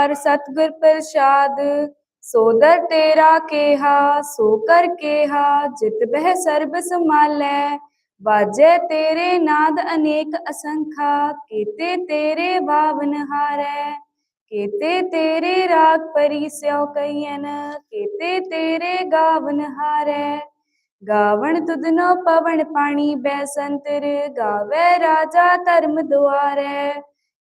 ਵਿਚਾਰ ਸਤਿਗੁਰ ਪ੍ਰਸਾਦ ਸੋਦਰ ਤੇਰਾ ਕੇਹਾ, ਸੋ ਕਰ ਕੇਹਾ, ਜਿਤ ਬਹਿ ਸਰਬ ਸਮਾਲੈ ਬਾਜੈ ਤੇਰੇ ਨਾਦ ਅਨੇਕ ਅਸੰਖਾ, ਕੀਤੇ ਤੇਰੇ ਬਾਵਨ ਹਾਰੈ। ਕੀਤੇ ਤੇਰੇ ਰਾਗ ਪਰੀ ਸਿਉ ਕਈਨ ਕੀਤੇ ਤੇਰੇ ਗਾਵਨ ਹਾਰੈ। ਗਾਵਣ ਤੁਧਨੋ ਪਵਨ ਪਾਣੀ ਬੈ ਸੰਤਰ, ਗਾਵੇ ਰਾਜਾ ਧਰਮ ਦੁਆਰੈ।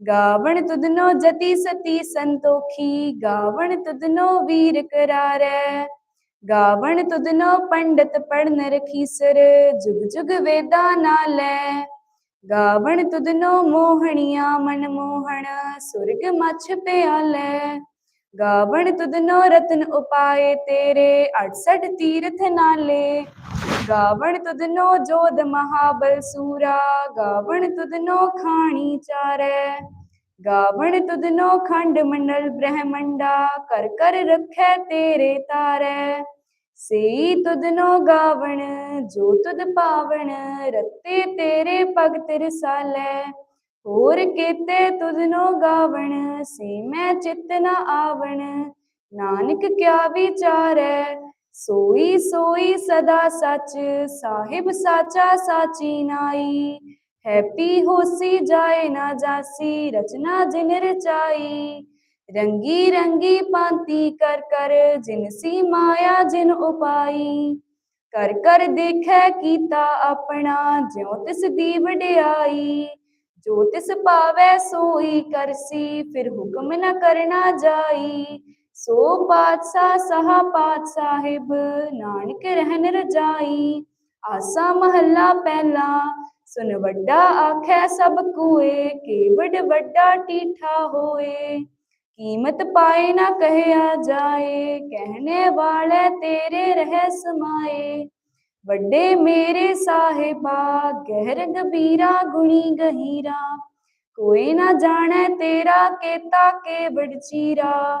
ਗਾਵਣ ਤੁਧਨੋ ਜਤੀ ਸਤੀ ਸੰਤੋਖੀ, ਗਾਵਣ ਤੁਧਨੋ ਵੀਰ ਕਰਾਰੈ। ਗਾਵਣ ਤੁਧਨੋ ਪੰਡਤ ਪੜਨ ਰਖੀਸਰ ਜੁਗ ਜੁਗ ਵੇਦਾ ਨਾਲੈ ਗਾਵਣ ਤੁਧਨੋ ਮੋਹਣੀਆਂ ਮਨ ਮੋਹਣ, ਸੁਰਗ ਮਛ ਪਿਆਲੈ। ਗਾਵਣ ਤੁਧਨੋ ਰਤਨ ਉਪਾਏ ਤੇਰੇ 68 ਤੀਰਥ ਨਾਲੇ। ਗਾਵਣ ਤੁਧਨੋ ਜੋਧ ਮਹਾਬਲ ਸੂਰਾ, ਗਾਵਣ ਤੁਧਨੋ ਖਾਣੀ ਚਾਰੈ। ਗਾਵਣ ਤੁਧਨੋ ਖੰਡ ਮੰਡਲ ਬ੍ਰਹਮੰਡਾ, ਕਰ ਕਰ ਰਖੈ ਤੇਰੇ ਤਾਰੈ। ਸਈ ਤੁਧਨੋ ਗਾਵਣ, ਜੋ ਤੁਧ ਪਾਵਣ, ਰਤੇ ਤੇਰੇ ਭਗਤ ਰਸਾਲੈ। ਹੋਰ ਕੀਤੇ ਤੁਧਨੋ ਗਾਵਣ, ਸੇ ਮੈਂ ਚਿਤ ਨ ਆਵਣ। ਨਾਨਕ ਕਿਆ ਵਿਚਾਰੈ, ਸੋਈ ਸੋਈ ਸਦਾ ਸੱਚ, ਸਾਹਿਬ ਸਾਚਾ ਸਾਚੀ ਨਾਈ। ਹੈਪੀ ਹੋਸੀ ਜਾਏ ਨਾ ਜਾਸੀ, ਰਚਨਾ ਜਿਨ ਰਚਾਈ। ਰੰਗੀ ਰੰਗੀ ਪਾਂਤੀ ਕਰ ਕਰ, ਜਿਨ ਸੀ ਮਾਇਆ ਜਿਨ ਕਰ ਕਰ ਦੇਖੈ ਕੀਤਾ ਆਪਣਾ, ਜਿਉ ਤਿਸ ਦੀ ਵਡਿਆਈ। ਜੋ ਤਿਸ ਪਾਵੈ ਸੋਈ ਕਰਸੀ ਫਿਰ ਹੁਕਮ ਨ ਕਰਨਾ ਜਾਈ। ਸੋ ਪਾਤਸ਼ਾਹ ਸਹਾ ਪਾਤ ਸਾਹਿਬ, ਨਾਨਕ ਰਹਿਨ ਰਜਾਈ। ਆਸਾ ਮਹੱਲਾ ਪਹਿਲਾ ਸੁਨ ਵੱਡਾ ਆਖੈ ਸਭ ਕੋਏ ਕੇਵਡ ਵੱਡਾ ਟੀਠਾ ਹੋਏ। ਕੀਮਤ ਪਾਏ ਨਾ ਕਹਿਆ ਜਾਏ, ਕਹਿਣੇ ਵਾਲੇ ਤੇਰੇ ਰਹਿ ਸਮਾਏ। ਵੱਡੇ ਮੇਰੇ ਸਾਹਿਬਾ, ਗਹਿਰ ਗਬੀਰਾ ਗੁਣੀ ਗਹੀਰਾ। ਕੋਈ ਨਾ ਜਾਣੈ ਤੇਰਾ, ਕੇਤਾ ਕੇਵੜ ਚੀਰਾ।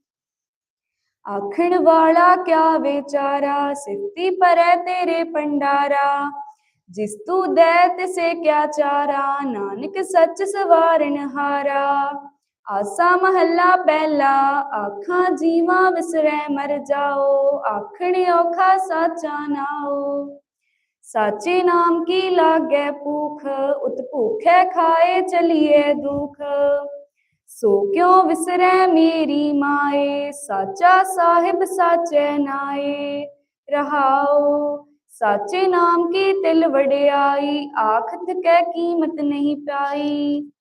ਆਖਣ ਵਾਲਾ ਕਿਆ ਵਿਚਾਰਾ? ਸਿਫਤੀ ਪਰੈ ਤੇਰੇ ਪੰਡਾਰਾ ਜਿਸ ਤੂੰ ਦੇ ਤਿਸੇ ਕਿਆ ਚਾਰਾ? ਨਾਨਕ ਸੱਚ ਸਵਾਰਨ ਹਾਰਾ। ਆਸਾ ਮਹੱਲਾ ਪਹਿਲਾ, ਆਖਾਂ ਜੀਵਾ ਵਿਸਰੈ ਮਰ ਜਾਓ। ਆਖਣ ਔਖਾ ਸਾਚਾ ਨਾਓ ਸਾਚੇ ਨਾਮ ਕੀ ਲਾਗੈ ਭੂਖ? ਉਤ ਭੂਖੈ ਖਾਏ ਚਲੀਏ ਦੁਖ। ਸੋ ਕਿਉ ਵਿਸਰੈ ਮੇਰੀ ਮਾਏ? ਸਾਚਾ ਸਾਹਿਬ ਸਾਚੈ ਨਾਏ। ਰਹਾਉ, ਸਾਚੇ ਨਾਮ ਕੀ ਤਿਲ ਵਡਿਆਈ? ਆਖਤ ਕੈ ਕੀਮਤ ਨਹੀਂ ਪਾਈ।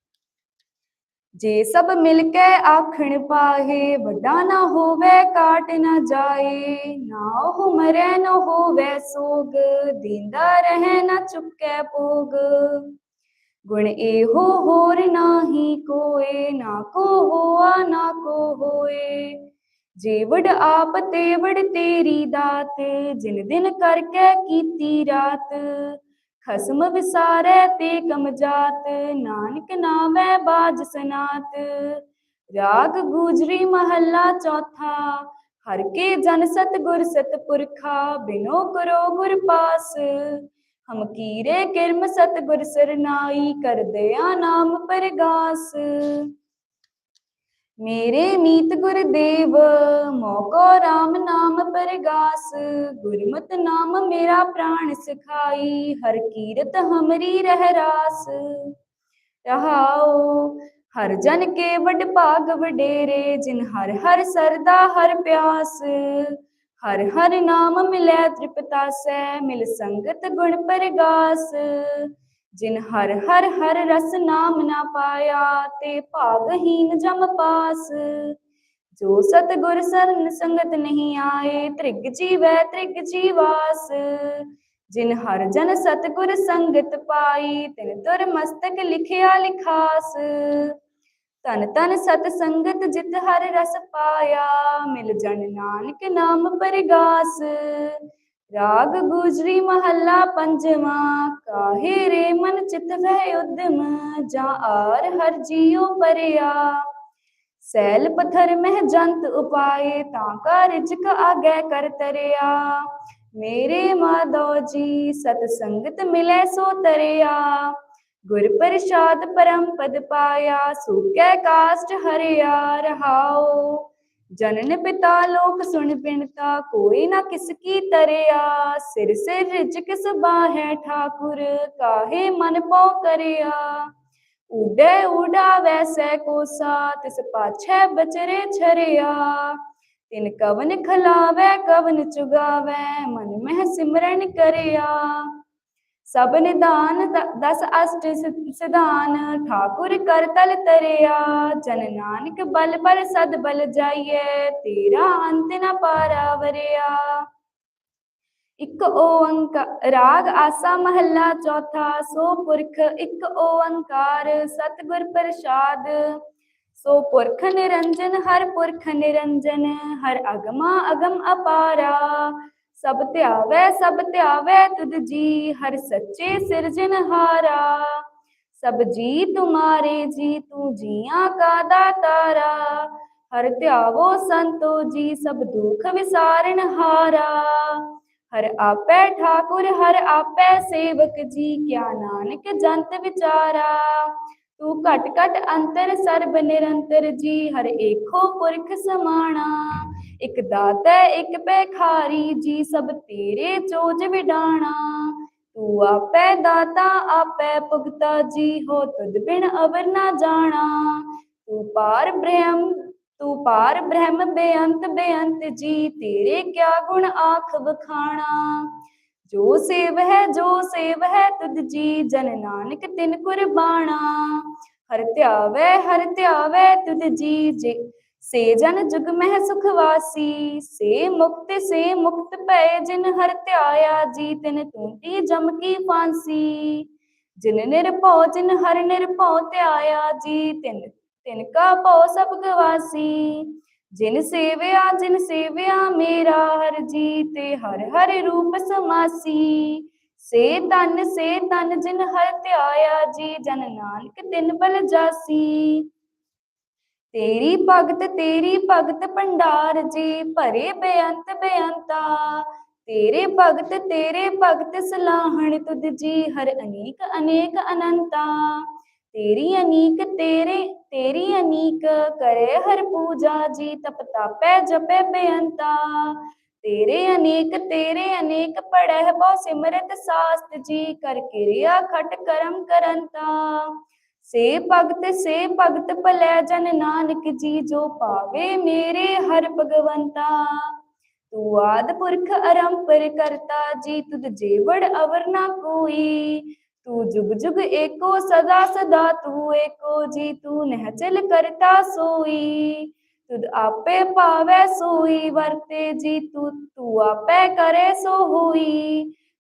ਜੇ ਸਭ ਮਿਲ ਕੇ ਆਖਣ ਪਾਹੇ, ਵੱਡਾ ਨਾ ਹੋਵੇ, ਕਾਟ ਨਾ ਜਾਏ। ਨਾ ਉਹ ਮਰੈ, ਨਾ ਹੋਵੇ ਸੋਗ, ਦਿੰਦਾ ਰਹਿ ਨਾ ਚੁੱਕੈ ਭੋਗ। ਗੁਣ ਇਹੋ ਹੋਰ ਨਾਹੀ ਕੋਏ, ਨਾ ਕੋ ਹੋਆ, ਨਾ ਕੋ ਹੋਏ। ਜੀਵੜ ਆਪ ਤੇਵੜ ਤੇਰੀ ਦਾਤ, ਜਿਨ ਦਿਨ ਕਰਕੇ ਕੀਤੀ ਰਾਤ, ਖਸਮ ਵਿਸਾਰੈ ਤੇ ਕਮ ਜਾਤ, ਨਾਨਕ ਨਾਮੈ ਬਾਜ ਸਨਾਤ। ਰਾਗ ਗੂਜਰੀ ਮਹੱਲਾ ਚੌਥਾ, ਹਰ ਕੇ ਜਨ ਸਤ ਗੁਰ ਸਤ ਪੁਰਖਾ ਬਿਨੋ ਕਰੋ ਗੁਰ ਪਾਸ। ਹਮ ਕੀਰੇ ਕਿਰਮ ਸਤ ਗੁਰ ਸਰਨਾਈ ਕਰਦਿਆ ਨਾਮ ਪਰਗਾਸ। ਮੇਰੇ ਮੀਤ ਗੁਰਦੇਵ ਮੋਕੋ RAM ਨਾਮ ਪਰਗਾਸ। ਗੁਰਮਤਿ ਨਾਮ ਮੇਰਾ ਪ੍ਰਾਣ ਸਿਖਾਈ, ਹਰ ਕੀਰਤ ਹਮਰੀ ਰਹਿ ਰਾਸ। ਰਹਾਉ, ਹਰ ਜਨ ਕੇ ਵਡ ਭਾਗ ਵਡੇਰੇ, ਜਿਨ ਹਰ ਹਰ ਸਰਦਾ ਹਰ ਪਿਆਸ। ਹਰ ਹਰ ਨਾਮ ਮਿਲੈ ਤ੍ਰਿਪਤਾਸੈ, ਮਿਲ ਸੰਗਤ ਗੁਣ ਪਰਗਾਸ। ਜਿਨ ਹਰ ਹਰ ਹਰ ਰਸ ਨਾਮ ਨਾ ਪਾਇਆ, ਤੇ ਭਾਗਹੀਨ ਜਮ ਪਾਸ। ਜੋ ਸਤਗੁਰ ਸਰਨ ਸੰਗਤ ਨਹੀਂ ਆਏ, ਤ੍ਰਿਗ ਜੀਵੈ ਤ੍ਰਿਗ ਜੀਵਾਸ। ਜਿਨ ਹਰ ਜਨ ਸਤਗੁਰ ਸੰਗਤ ਪਾਈ, ਤਿਨ ਤੁਰ ਮਸਤਕ ਲਿਖਿਆ ਲਿਖਾਸ। ਤਨ ਤਨ ਸਤ ਸੰਗਤ ਜਿਤ ਹਰ ਰਸ ਪਾਇਆ, ਮਿਲ ਜਨ ਨਾਨਕ ਨਾਮ ਪਰਗਾਸ। ਰਾਗ ਗੁਜਰੀ ਮਹੱਲਾ ਪੰਜਵਾ, ਕਾਹੇ ਰੇ ਮਨ ਚਿਤ ਵਹਿ ਉਦਮ, ਜਾਂ ਆਰ ਹਰ ਜੀਉ ਪਰਿਆ। ਸੈਲ ਪਥਰ ਮਹਿ ਜੰਤ ਉਪਾਏ, ਤਾਂ ਕਾ ਰਿਜਕ ਆਗੈ ਕਰ ਤਰਿਆ। ਮੇਰੇ ਮਾਧੋ ਜੀ ਸਤ ਸੰਗਤ ਮਿਲੈ ਸੋ ਤਰਿਆ। ਗੁਰ ਪ੍ਰਸਾਦ ਪਰਮ ਪਦ ਪਾਇਆ ਸੁਕੈ ਕਾਸ਼ਟ ਹਰਿਆ ਰਹਾਓ ਜਨਨ ਪਿਤਾ ਲੋਕ ਸੁਣ ਪਿਣਤਾ ਕੋਈ ਨਾ ਕਿਸ ਕੀ ਤਰਿਆ। ਸਿਰ ਸਿਰ ਰਿਜਕ ਸਬਾਹੈ ਠਾਕੁਰ, ਕਾਹੇ ਮਨ ਪਉ ਕਰਿਆ। ਉਡੇ ਉਡਾ ਵੈਸੈ ਕੋਸਾ, ਤਿਸ ਪਾਛੈ ਬਚਰੇ ਛਰਿਆ। ਤਿਨ ਕਵਨ ਖਲਾਵੈ, ਕਵਨ ਚੁਗਾਵੈ, ਮਨ ਮਹਿ ਸਿਮਰਨ ਕਰਿਆ। ਸਭ ਨਿਦਾਨ ਦਸ ਅਸ਼ਟ ਸਿਧਾਨ, ਠਾਕੁਰ ਕਰ ਤਲ ਤਰਿਆ, ਜਨ ਨਾਨਕ ਬਲ ਬਲ ਸਦ ਬਲ ਜਾਈਏ ਤੇਰਾ ਅੰਤ ਨ ਪਾਰਾਵਰਿਆ। ਇੱਕ ਓੰਕਾਰ ਰਾਗ ਆਸਾ ਮਹੱਲਾ ਚੌਥਾ, ਸੋ ਪੁਰਖ ਇਕ ਓੰਕਾਰ, ਸਤਿਗੁਰ ਪ੍ਰਸਾਦ। ਸੋ ਪੁਰਖ ਨਿਰੰਜਨ, ਹਰ ਪੁਰਖ ਨਿਰੰਜਨ, ਹਰ ਅਗਮਾ ਅਗਮ ਅਪਾਰਾ। ਸਭ ਧਿਆਵੈ ਸਭ ਧਿਆਵੈ, ਤੁਧ ਜੀ ਹਰ ਸੱਚੇ ਸਿਰਜਨਹਾਰਾ ਸਭ ਜੀ ਤੁਮਾਰੇ ਜੀ, ਤੂੰ ਜੀਆਂ ਕਾ ਦਾਤਾਰਾ। ਹਰ ਧਿਆਵੋ ਸੰਤੋ ਜੀ, ਸਭ ਦੁਖ ਵਿਸਾਰਨ ਹਾਰਾ। ਹਰ ਆਪੈ ਠਾਕੁਰ, ਹਰ ਆਪੈ ਸੇਵਕ ਜੀ, ਕਿਆ ਨਾਨਕ ਜੰਤ ਵਿਚਾਰਾ। ਤੂੰ ਘਟ ਘਟ ਅੰਤਰ, ਸਰਬ ਨਿਰੰਤਰ ਜੀ, ਹਰ ਏਕੋ ਪੁਰਖ ਸਮਾਣਾ। ਇਕ ਦਾਤੈ ਇਕ ਪੈਖਾਰੀ ਜੀ ਸਭ ਤੇਰੇ ਚੋਜ ਵਿਡਾਣਾ। ਤੂੰ ਆਪੈ ਦਾਤਾ, ਆਪੈ ਭੁਗਤਾ, ਜੀ ਹੋ ਤੁਧ ਬਿਨ ਅਵਰ ਨਾ ਜਾਣਾ। ਤੂੰ ਪਾਰ ਬ੍ਰਹਮ, ਤੂੰ ਪਾਰ ਬ੍ਰਹਮ ਬੇਅੰਤ ਬੇਅੰਤ ਜੀ, ਤੇਰੇ ਕਿਆ ਗੁਣ ਆਖ ਵਖਾਣਾ। ਜੋ ਸੇਵ ਹੈ, ਜੋ ਸੇਵ ਹੈ, ਤੁਧ ਜੀ, ਜਨ ਨਾਨਕ ਤਿਨ ਕੁਰਬਾਣਾ। ਹਰ ਧਿਆਵੈ ਹਰ ਧਿਆਵੈ, ਤੁਧ ਜੀ, ਜੇ ਸੇ ਜਨ ਜੁਗ ਮਹਿ ਸੁਖ ਵਾਸੀ, ਸੇ ਮੁਕਤ ਸੇ ਮੁਕਤ ਭੈ, ਜਿਨ ਹਰ ਧਿਆਇਆ ਜੀ ਤਿਨ ਤੂੰਟੀ ਜਮ ਕੀ ਫਾਂਸੀ। ਜਿਨ ਨਿਰਭਉ, ਜਿਨ ਹਰ ਨਿਰਭਉ ਧਿਆਇਆ ਜੀ ਤਿਨ ਤਿਨ ਕਾ ਭਉ ਸਭ ਗਵਾਸੀ। ਜਿਨ ਸੇਵਿਆ ਜਿਨ ਸੇਵਿਆ ਮੇਰਾ, ਹਰ ਜੀ ਤੇ ਹਰ ਹਰ ਰੂਪ ਸਮਾਸੀ। ਸੇ ਤਨ ਸੇ ਤਨ ਜਿਨ ਹਰ ਧਿਆਇਆ, ਜੀ ਜਨ ਨਾਨਕ ਤਿਨ ਬਲ ਜਾਸੀ। ਤੇਰੀ ਭਗਤ ਤੇਰੀ ਭਗਤ ਭੰਡਾਰ ਜੀ, ਭਰੇ ਬੇਅੰਤ ਬੇਅੰਤਾ। ਤੇਰੇ ਭਗਤ ਤੇਰੇ ਭਗਤ ਸਲਾਹਣ ਤੁਧ ਜੀ, ਹਰ ਅਨੇਕ ਅਨੇਕ ਅਨੰਤਾ। ਤੇਰੀ ਅਨੀਕ, ਤੇਰੇ, ਤੇਰੀ ਅਨੀਕ ਕਰੇ ਹਰ ਪੂਜਾ ਜੀ, ਤਪ ਤਾਪੈ, ਜਪੈ ਬੇਅੰਤਾ। ਤੇਰੇ ਅਨੇਕ ਤੇਰੇ ਅਨੇਕ ਪੜਹਿ ਬਹੁ ਸਿਮਰਤ ਸਾਸਤ ਜੀ, ਕਰ ਕਿਰਿਆ ਖਟ ਕਰਮ ਕਰੰਤਾ। ਸੇ ਭਗਤ ਸੇ ਭਗਤ ਭਲੇ ਜਨ ਨਾਨਕ ਜੀ ਜੋ ਪਾਵੇ ਮੇਰੇ ਹਰ ਭਗਵੰਤਾ। ਤੂੰ ਆਦ ਪੁਰਖ ਅਰੰਪਰ ਕਰਤਾ, ਜੀ ਤੁਧ ਜੀਵੜ ਅਵਰ ਨਾ ਕੋਈ। ਤੂੰ ਜੁਗ ਜੁਗ ਏਕੋ ਸਦਾ ਸਦਾ ਤੂੰ ਏਕੋ, ਜੀ ਤੂੰ ਨਹਿਚਲ ਕਰਤਾ ਸੋਈ। ਤੁਧ ਆਪੇ ਪਾਵੈ ਸੋਈ, ਵਰਤੇ ਜੀ ਤੂੰ ਤੂੰ ਆਪੇ ਕਰੇ ਸੋ ਹੋਈ।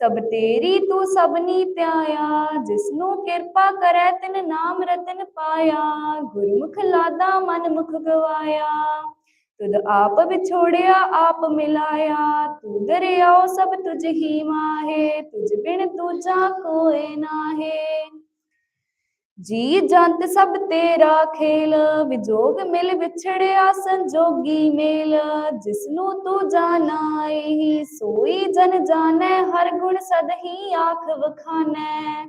ਸਭ ਤੇਰੀ ਤੂੰ ਸਭਨੀ ਧਿਆਇਆ, ਜਿਸਨੂੰ ਕਿਰਪਾ ਕਰੈ ਤਿਨ ਨਾਮ ਰਤਨ ਪਾਇਆ, ਗੁਰਮੁਖ ਲਾਦਾ ਮਨ ਮੁਖ ਗਵਾਇਆ। ਤੁਧ ਆਪ ਵਿਛੋੜਿਆ, ਆਪ ਮਿਲਾਇਆ, ਤੂੰ ਦਰਿਆਓ ਸਭ ਤੁਝ ਹੀ ਮਾਹੇ, ਤੁਝ ਬਿਨ ਦੂਜਾ ਕੋਏ ਨਾਹੇ। ਜੀ ਜੰਤ ਸਭ ਤੇਰਾ ਖੇਲ, ਵਿਜੋਗ ਮਿਲ ਵਿਛੜਿਆ ਸੰਜੋਗੀ ਮੇਲ, ਜਿਸਨੂੰ ਤੂੰ ਜਾਣਾਈ ਹੀ, ਸੋਈ ਜਨ ਜਾਣੈ, ਹਰ ਗੁਣ ਸਦ ਆਖ ਵਖਾਨੈ।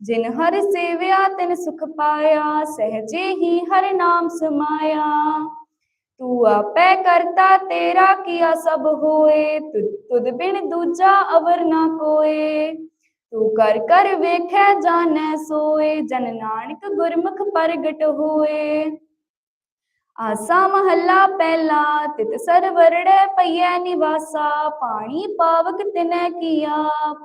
ਜਿਨ ਹਰ ਸੇਵਿਆ, ਤਿਨ ਸੁਖ ਪਾਇਆ, ਸਹਜੇ ਹੀ ਹਰ ਨਾਮ ਸਮਾਇਆ। ਤੂੰ ਆਪੇ ਕਰਤਾ, ਤੇਰਾ ਕੀਆ ਸਭ ਹੋਏ ਤੁਧ ਤੁਧ ਬਿਨ ਦੂਜਾ ਅਵਰ ਨਾ ਕੋਏ। ਤੂੰ ਕਰ ਕਰ ਵੇਖੈ ਜਾਣੈ ਸੋਏ, ਜਨ ਨਾਨਕ ਗੁਰਮੁਖ ਪ੍ਰਗਟ ਹੋਏ। ਆਸਾ ਮਹੱਲਾ ਪਹਿਲਾ, ਤਿਤ ਸਰਵਰੜੈ ਪਈਐ ਨਿਵਾਸਾ, ਪਾਣੀ ਪਾਵਕ ਤਿਨੈ ਕੀਆ,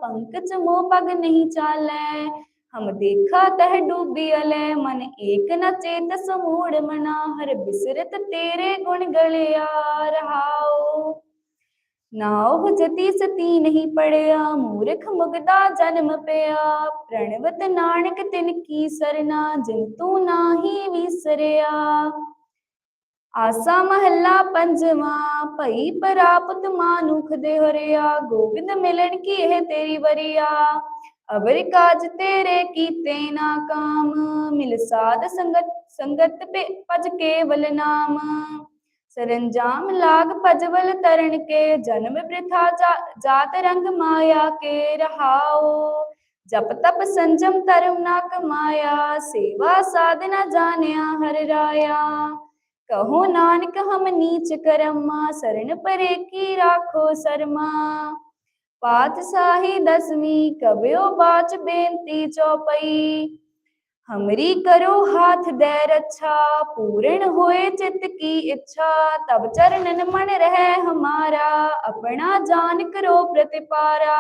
ਪੰਕਜ ਮੋਹ ਪਗ ਨਹੀਂ ਚਾਲੈ। ਹਮ ਦੇਖਾ ਤਹ ਡੂਬੀ ਅਲੈ, ਮਨ ਏਕ ਨ ਚੇਤ ਸਮੂੜ ਮਨਾ, ਹਰ ਬਿਸਰਤ ਤੇਰੇ ਗੁਣ ਗਲਿਆ ਰਹਾਓ ਨਾਉ ਜਤੀ ਸਤੀ ਨਹੀਂ ਪੜਿਆ, ਮੂਰਖ ਮੁਗਦਾ ਜਨਮ ਪਿਆ। ਪ੍ਰਣਵਤ ਨਾਨਕ ਤਿਨ ਕੀ ਸਰਨਾ, ਜਿਨ ਤੂੰ ਨਾਹੀ ਵਿਸਰਿਆ। ਆਸਾ ਮਹੱਲਾ ਪੰਜਵਾਂ, ਭਈ ਪਰਾਪਤ ਮਾਨੁਖ ਦੇ ਹਰਿਆ। ਗੋਬਿੰਦ ਮਿਲਣ ਕੀ ਇਹ ਤੇਰੀ ਵਰਿਆ? ਅਵਰ ਕਾਜ ਤੇਰੇ ਕੀਤੇ ਨਾ ਕਾਮ, ਮਿਲ ਸਾਧ ਸੰਗਤ ਸੰਗਤ ਪੇ ਭਜ ਕੇਵਲ ਨਾਮ। ਸਰੰਜਾਮ ਲਾਗ ਭਜਵਲ ਤਰਨ ਕੇ, ਜਨਮ ਬ੍ਰਿਥਾ ਜਾ- ਜਾਤ ਰੰਗ ਮਾਇਆ ਕੇ ਰਹਾਓ ਜਪ ਤਪ ਸੰਜਮ ਧਰਮ ਨਾ ਕਮਾਇਆ ਸੇਵਾ ਸਾਧਨਾ ਜਾਣਿਆ ਹਰ ਰਾਇਆ। ਕਹੋ ਨਾਨਕ, ਹਮ ਨੀਚ ਕਰਮਾ ਸਰਣ ਪਰੇ ਕੀ ਰਾਖੋ ਸਰਮਾ। ਪਾਤਸ਼ਾਹੀ ਦਸਵੀਂ ਕਬਿਓ ਬਾਚ ਬੇਨਤੀ ਚੌਪਈ। ਹਮਰੀ ਕਰੋ ਹਾਥ ਦੇ ਰੱਛਾ, ਪੂਰਨ ਹੋਏ ਚਿਤ ਕੀ ਇੱਛਾ, ਤਬ ਚਰਨਨ ਮਨ ਰਹਿ ਹਮਾਰਾ, ਆਪਣਾ ਜਾਨ ਕਰੋ ਪ੍ਰਤਿਪਾਰਾ।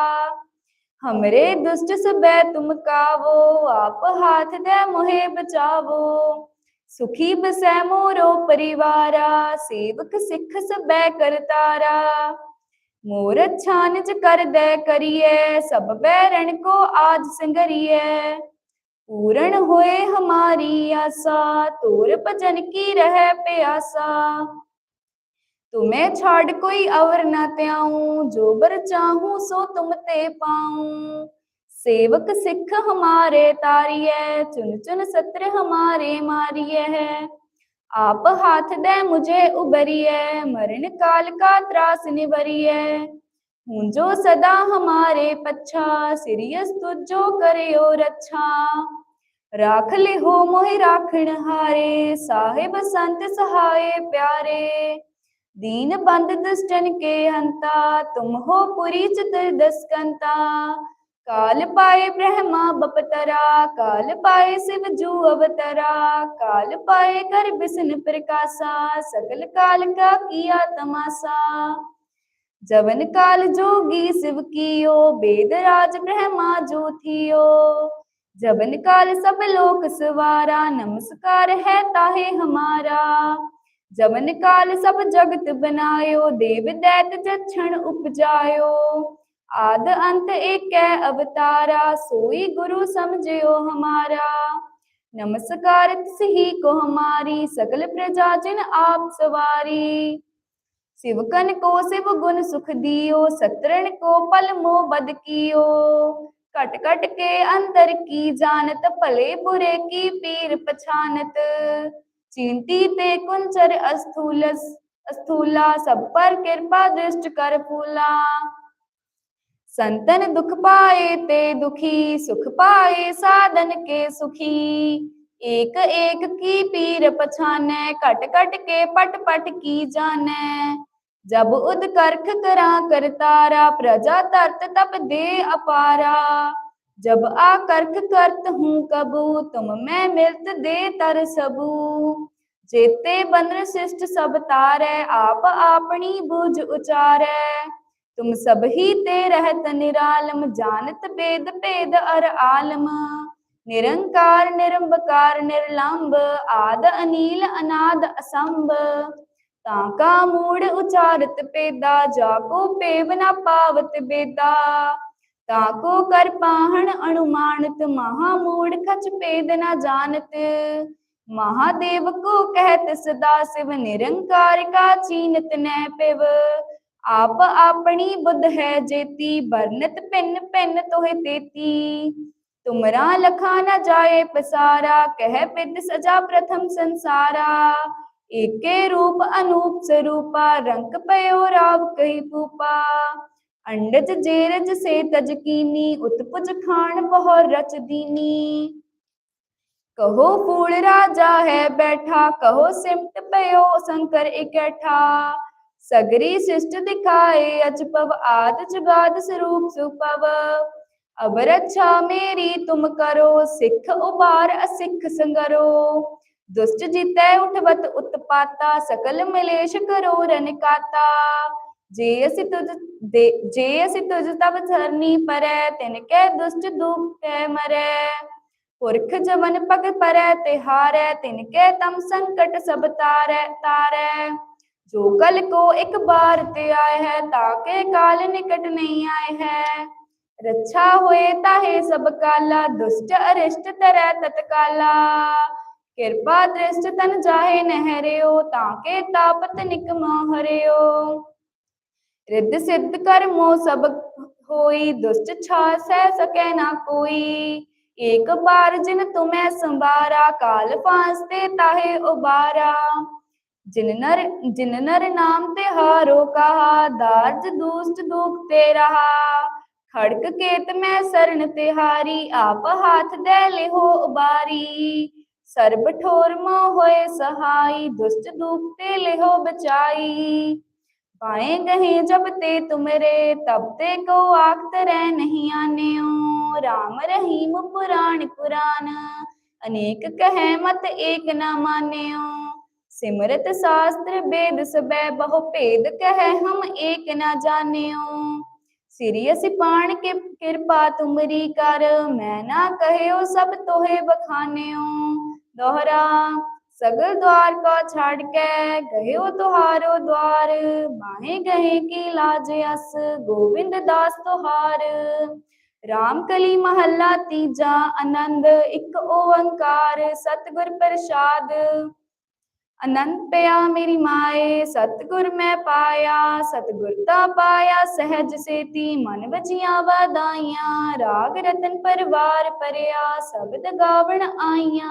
ਹਮਰੇ ਦੁਸ਼ਟ ਸਬੈ ਤੁਮ ਕਾਵੋ, ਆਪ ਹਾਥ ਦੇ ਮੋਹਿ ਬਚਾਵੋ। ਸੁਖੀ ਬਸੈ ਮੋਰੋ ਪਰਿਵਾਰਾ, ਸੇਵਕ ਸਿੱਖ ਸਬੈ ਕਰਤਾਰਾ ਮੋਰ ਛਾਨਜ ਕਰ ਦੇ ਕਰੀਏ ਸਭ ਬੈਰਣ ਕੋ ਆਜ ਸੰਗਰੀਏ पूर्ण होए हमारी आशा, तोर भजन की रह प्यासा। तुम्हें छाड़ कोई अवर न त्याऊं, जो बर चाहूँ सो तुम ते पाऊँ। सेवक सिख हमारे तारिय चुन चुन सत्र हमारे मारिय है आप हाथ दे मुझे उबरिय मरण काल का त्रास निबरिय हूँ जो सदा हमारे पच्छा, सिरियस तुझो करे और अच्छा। ਰਾਖ ਲਿਹੋ ਮੋਹਿ ਰਾਖਣ ਹਾਰੇ, ਸਾਹਿਬ ਸੰਤ ਸਹਾਏ ਪਿਆਰੇ। ਦੀਨ ਬੰਦ ਦੁਸ਼ਟਨ ਕੇ ਹੰਤਾ, ਤੁਮ ਹੋ ਪੁਰੀ ਚਤੁਰ ਦਸਕੰਤਾ। ਕਾਲ ਪਾਏ ਬ੍ਰਹਮਾ ਬਪਤਰਾ, ਕਾਲ ਪਾਏ ਸਿਵ ਜੂ ਅਵਤਰਾ। ਕਾਲ ਪਾਏ ਕਰ ਬਿਸਨ ਪ੍ਰਕਾਸ਼ਾ, ਸਕਲ ਕਾਲ ਕਾ ਕੀਆ ਤਮਾਸਾ। ਜਵਨ ਕਾਲ ਜੋਗੀ ਸਿਵ ਕੀਓ, ਬੇਦ ਰਾਜ ਬ੍ਰਹਮਾ ਜੋ थियो जवन काल सब लोक सवारा नमस्कार है ताहे हमारा जवन काल सब जगत बनायो देव दैत जक्षण उपजायो आद अंत एक अवतारा सोई गुरु समझियो हमारा नमस्कार ही को हमारी सकल प्रजा जिन आप सवारी शिवकन को शिव गुण सुख दियो सत्रन को पल मोह बद कियो कट कट के अंतर की जानत, भले बुरे की पीर पछानत। चिंती ते कुंचर अस्थूल, अस्थूला, सब पर कृपा दृष्ट कर फूला। संतन दुख पाए ते दुखी, सुख पाए साधन के सुखी। एक एक की पीर पछाने कट कट के पट पट की जाने जब उद करख करा करतारा प्रजा तरत तब दे अपारा जब आ करख करत हूँ कबू तुम मैं मिलत दे तर सबू जेते बंद्र शिष्ट सब तारे आप आपनी बुझ उचारे तुम सब ही ते रहत निरालम जानत वेद भेद अर आलम निरंकार निरंबकार निर्लंब आद अनील अनाद असंभ ਕਾ ਮੂੜ ਉਚਾਰਤ ਪੇਦਾ, ਜਾ ਕੋ ਪੇਵ ਪਾਵਤ ਬੇਦਾ। ਤਾ ਕੋ ਕਰ ਪਾਹਣ ਅਨੁਮਾਨਤ ਮਹਾ ਮੂੜ ਖਚ ਪੇਦ ਨਾ ਜਾਣਤ। ਮਹਾਦੇਵ ਕੋ ਕਹਿਤ ਸਦਾ ਸਿਵ ਨਿਰੰਕਾਰ ਕਾ ਚੀਨਤ ਨੈ ਪਿਵ। ਆਪ ਆਪਣੀ ਬੁੱਧ ਹੈ ਜੇਤੀ ਬਰਨਤ ਪਿੰਨ ਪਿੰਨ ਤੋਹਿ ਤੇਤੀ। ਤੁਮਰਾ ਲਖਾ ਨਾ ਜਾਏ ਪਸਾਰਾ, ਕਹਿ ਬਿਦ ਸਜਾ ਪ੍ਰਥਮ ਸੰਸਾਰਾ। ਏਕੇ ਰੂਪ ਅਨੂਪ ਸਰੂਪਾ, ਰੰਗ ਪਇਓ ਰਾਵ ਕਹੀ ਪੂਪਾ ਅੰਡਜ ਜੇਰਜ ਸੇ ਤਜ ਉਤਪੁਜ ਖਾਨ ਬਹੁ ਰਚ ਦੀਨੀ। ਕਹੋ ਫੂਲ ਰਾਜਾ ਹੈ ਬੈਠਾ, ਕਹੋ ਸਿਮਟ ਪਇਓ ਸ਼ੰਕਰ ਇਕੱਠਾ। ਸਗਰੀ ਸਿਸ਼ਟ ਦਿਖਾਏ ਅਜਪਵ ਆਦ ਜਗਾਦ ਸਰੂਪ ਸੁਪਵ। ਅਬਰ ਅੱਛਾ ਮੇਰੀ ਤੁਮ ਕਰੋ, ਸਿੱਖ ਉਬਾਰ ਅਸਿੱਖ ਸੰਗਰੋ। ਦੁਸ਼ਟ ਜੀਤੈ ਉਠਵਤ ਉਤਪਾਤਾ ਸਕਲ ਮਲੇਸ਼ ਕਰੋ ਰਨਕਾਤਾ ਜੇ ਅਸੀਂ ਤੁਝ ਦੇ ਜੇ ਅਸੀਂ ਤੁਝ ਤਬ ਧਰਨੀ ਪਰੈ ਤਿਨ ਕੈ ਦੁਸ਼ਟ ਦੁਖ ਕੈ ਮਰੈ ਪੁਰਖ ਜਵਨ ਪਗ ਪਰੈ ਤਿਹਾਰੈ ਤਿਨ ਕੈ ਤਮ ਸੰਕਟ ਸਭ ਤਾਰੈ ਤਾਰੈ ਜੋ ਕਲ ਕੋ ਇੱਕ ਬਾਰ ਤੇ ਆਏ ਹੈ ਤਾਕੇ ਕਾਲ ਨਿਕਟ ਨਹੀਂ ਆਏ ਹੈ ਰੱਛਾ ਹੋਏ ਤਾਹੇ ਸਭ ਕਾਲਾ ਦੁਸ਼ਟ ਅਰਿਸ਼ਟ ਤਰੈ ਤਤਕਾਲਾ ਕਿਰਪਾ ਦ੍ਰਿਸ਼ਟ ਤਨ ਜਾਹੇ ਨਹਿਰਿਓ ਤਾਕੇ ਤਾਪਤ ਨਿਕਮੋ ਹਰਿਓ। ਰਿੱਧ ਸਿੱਧ ਕਰਮੋ ਸਭ ਹੋਈ, ਦੁਸ਼ਟ ਛਾ ਸਹਿ ਸਕੈ ਨਾ ਕੋਈ। ਏਕ ਬਾਰ ਜਿਨ ਤੁਮੈ ਸੰਭਾਰਾ, ਕਾਲ ਫਾਂਸਤੇ ਤਾਹੇ ਉਬਾਰਾ। ਜਿਨ ਨਰ ਜਿਨ ਨਰ ਨਾਮ ਤੇ ਹਾਰੋ ਕਹਾ, ਦਾਰਜ ਦੂਸਤ ਦੁਖ ਤੇ ਰਹਾ। ਖੜਕ ਕੇਤ ਮੈਂ ਸਰਨ ਤਿਹਾਰੀ, ਆਪ ਹੱਥ ਦੇ ਲਿਹੋ ਉਬਾਰੀ। ਸਰਬ ਠੋਰ ਮੋ ਹੋਏ ਸਹਾਈ, ਦੁਸ਼ਟ ਦੂਪ ਤੇ ਲਿਹੋ ਬਚਾਈ। ਪਾਏ ਗਏ ਜਬ ਤੇ ਤੁਮਰੇ ਤਬ ਤੇ ਕੋ ਆਖਤ ਰਹਿ ਨਹੀਂ ਆਨਿਓ ਰਾਮ ਰਹੀਮ ਪੁਰਾਣ ਪੁਰਾਨ, ਅਨੇਕ ਕਹੈ ਮਤ ਏਕ ਨਾ ਮਾਨਿਓ ਸਿਮਰਤ ਸ਼ਾਸਤਰ ਬੇਦ ਸਬੈ, ਬਹੁ ਭੇਦ ਕਹੈ ਹਮ ਏਕ ਨਾ ਜਾਣਿਓ ਸਿਰੀ ਅਸਿ ਪਾਣ ਕੇ ਕਿਰਪਾ ਤੁਮਰੀ ਕਰ, ਮੈਂ ਨਾ ਕਹਿਓ ਸਭ ਤੋਹੇ ਬਖਾਨਿਓ ਦੋਹਰਾ ਸਗਲ द्वार को छाड़ के गयो तुहारो द्वार माहे गए की लाज अस गोविंद दास तुहार राम कली महला तीजा आनंद एक ओंकार सतगुर प्रसाद ਆਨੰਦ ਪਿਆ ਮੇਰੀ ਮਾਏ ਸਤਗੁਰ ਮੈਂ ਪਾਇਆ ਸਤਗੁਰ ਤਾ ਪਾਇਆ ਸਹਿਜ ਸੇਤੀ ਮਨ ਵਜੀਆਂ ਵਾਦਾਈਆਂ ਰਾਗ ਰਤਨ ਪਰਵਾਰ ਪਰਿਆ ਸ਼ਬਦ ਗਾਵਣ ਆਈਆਂ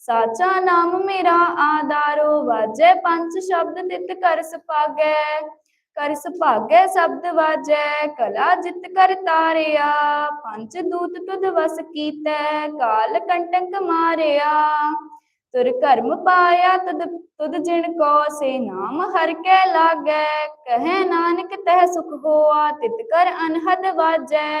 ਸਾਚਾ ਨਾਮ ਮੇਰਾ ਆਧਾਰੋ, ਵਾਜੈ ਪੰਜ ਸ਼ਬਦ ਤਿਤ ਕਰ ਸੁਭਾਗੈ। ਕਰ ਸੁਭਾਗੈ ਸ਼ਬਦ ਵਾਜੈ, ਕਲਾ ਜਿਤ ਕਰ ਤਾਰਿਆ। ਪੰਜ ਦੂਤ ਤੁਧ ਵਸ ਕੀਤੈ, ਕਾਲ ਕੰਟਕ ਮਾਰਿਆ। ਤੁਰ ਕਰਮ ਪਾਇਆ ਤਦ ਤੁਦ ਜਿਣ ਕੋ, ਸੇ ਨਾਮ ਹਰ ਕੈ ਲਾਗੈ। ਕਹੈ ਨਾਨਕ ਤਹਿ ਸੁਖ ਹੋਆ, ਤਿਤ ਕਰ ਅਨਹਦ ਵਾਜੈ।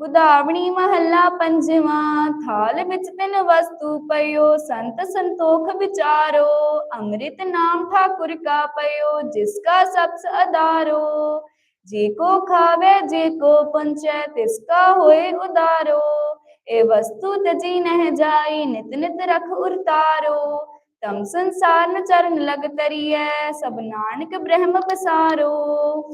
ਬੁਧਾਵਣੀ ਮਹੱਲਾ ਪੰਜਵਾਂ, ਥਾਲ ਵਿੱਚ ਤਿੰਨ ਵਸਤੂ ਪਇਓ, ਸੰਤ ਸੰਤੋਖ ਵਿਚਾਰੋ, ਅੰਮ੍ਰਿਤ ਨਾਮ ਠਾਕੁਰ ਕਾ ਪਇਓ, ਜਿਸ ਕਾ ਸਬਸ ਅਦਾਰੋ ਜੇ ਕੋ ਖਾਵੇ, ਜੇ ਕੋ ਪੰਚੈ ਤਿਸ ਕਾ ਹੋਏ ਉਦਾਰੋ। ਇਹ ਵਸਤੂ ਤਜੀ ਨਹਿ ਜਾਈ, ਨਿਤ ਨਿਤ ਰਖ ਉਰਤਾਰੋ। ਤਮ ਸੰਸਾਰ ਨ ਚਰਨ ਲਗ ਤਰੀਐ, ਸਭ ਨਾਨਕ ਬ੍ਰਹਮ ਪਸਾਰੋ।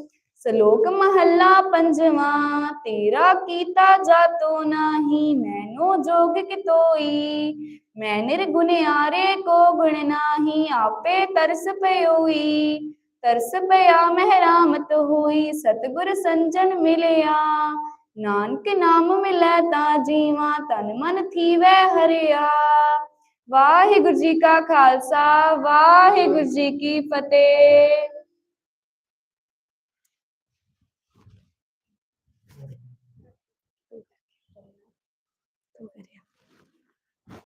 ਸ਼ਲੋਕ ਮਹੱਲਾ ਪੰਜਵਾਂ, ਤੇਰਾ ਕੀਤਾ ਜਾਤੋ ਨਾਹੀ, ਮੈਨੋ ਜੋਗ ਕਿਤੋਈ? ਮੈਂ ਨਿਰਗੁਣਿਆਰੇ ਕੋ ਗੁਣ ਨਾਹੀ, ਆਪੇ ਤਰਸ ਪਇਓਈ ਤਰਸ ਪਿਆ ਮਹਿਰਾਮਤ ਹੋਈ, ਸਤਿਗੁਰ ਸੰਜਨ ਮਿਲਿਆ। ਨਾਨਕ ਨਾਮ ਮਿਲੈ ਤਾਂ ਜੀਵਾ, ਤਨ ਮਨ ਥੀਵੈ ਹਰਿਆ। ਵਾਹਿਗੁਰੂ ਜੀ ਕਾ ਖਾਲਸਾ, ਵਾਹਿਗੁਰੂ ਜੀ ਕੀ ਫਤਿਹ।